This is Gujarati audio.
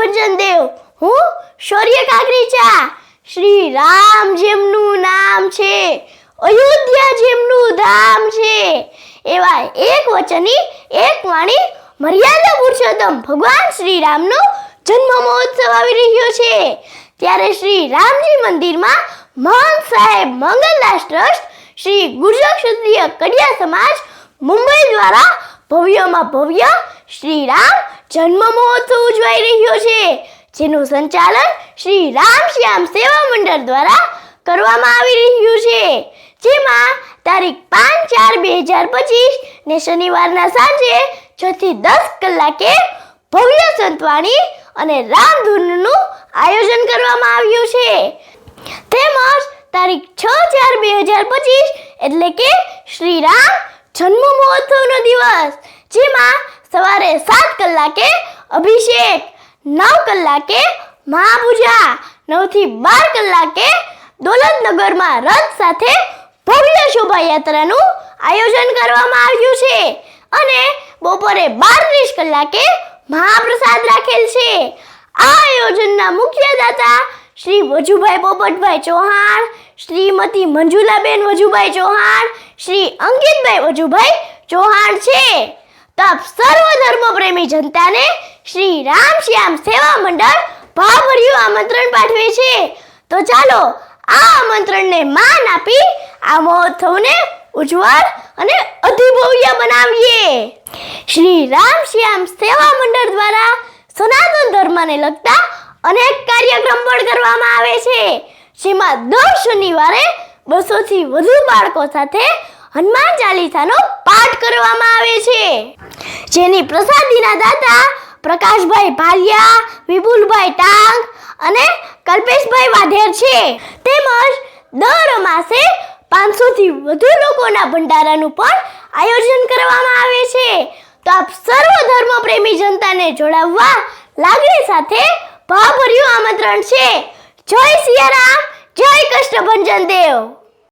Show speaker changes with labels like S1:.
S1: કષ્ટભંજન દેવ. હું શૌર્ય કાગરીચા શ્રી રામ જેમનું નામ છે. અયોધ્યા જેમનું ધામ છે. એવા એક વચની, એક વાણી, મર્યાદા પુરુષોત્તમ ભગવાન શ્રી રામનો જન્મ મહોત્સવ આવી રહ્યો છે. ત્યારે શ્રી રામજી મંદિરમાં મહંત સાહેબ મંગલદાસ ટ્રસ્ટ, શ્રી ગુર્જર ક્ષત્રિય કડિયા સમાજ મુંબઈ દ્વારા ભવ્યમાં ભવ્ય શ્રી રામ જન્મ મહોત્સવ ઉજવાઈ રહ્યો છે, જેનું સંચાલન શ્રી રામ શ્યામ સેવા મંડળ દ્વારા કરવામાં આવી રહ્યું છે. જેમાં તારીખ પાંચ ચાર બે હજાર પચીસ ને શનિવારના સાંજે છ થી દસ કલાકે ભવ્ય સંતવાણી અને રામધૂનનું આયોજન કરવામાં આવ્યું છે. તેમજ તારીખ છ ચાર બે હજાર પચીસ એટલે કે શ્રી રામ જન્મ મહોત્સવનો દિવસ, જેમાં સવારે સાત કલાકે અભિષેક, નવ કલાકે મહાપૂજા, નવથી બાર કલાકે દોલતનગરમાં રથ સાથે ભવ્ય શોભાયાત્રાનું આયોજન કરવામાં આવ્યું છે અને બપોરે બાર ત્રીસ કલાકે મહાપ્રસાદ રાખેલ છે. આ આયોજનના મુખ્ય દાતા શ્રી વજુભાઈ પોપટભાઈ ચૌહાણ, શ્રીમતી મંજુલાબેન વજુભાઈ ચૌહાણ, શ્રી અંકિતભાઈ વજુભાઈ ચૌહાણ છે. તો આપ સર્વ ધર્મ પ્રેમી જનતાને શ્રી રામ શ્યામ સેવા મંડળ ભાવભર્યું આમંત્રણ પાઠવે છે. તો ચાલો આ આમંત્રણને માન આપી આ મહોત્સવને ઉજ્જવળ અને અધિભવ્ય બનાવીએ. શ્રી રામ શ્યામ સેવા મંડળ દ્વારા સનાતન ધર્મને લગતા અનેક કાર્યક્રમ પણ કરવામાં આવે છે. જેમાં દર શનિવારે બસોથી વધુ બાળકો સાથે હનુમાન ચાલીસાનો પાઠ કરવામાં આવે છે. જેની પ્રસાદીના દાતા પ્રકાશભાઈ ભાલિયા, વિપુલભાઈ ટાંગ અને કલ્પેશભાઈ વાઢેર છે. તેમજ દર માસે પાંચસોથી વધુ લોકોના ભંડારાનું પણ આયોજન કરવામાં આવે છે. તો આપ સર્વ ધર્મ પ્રેમી જનતાને જોડાવવા લાગણી સાથે ભાવભર્યું આમંત્રણ છે. જય સિયારામ, જય કષ્ટભંજન દેવ.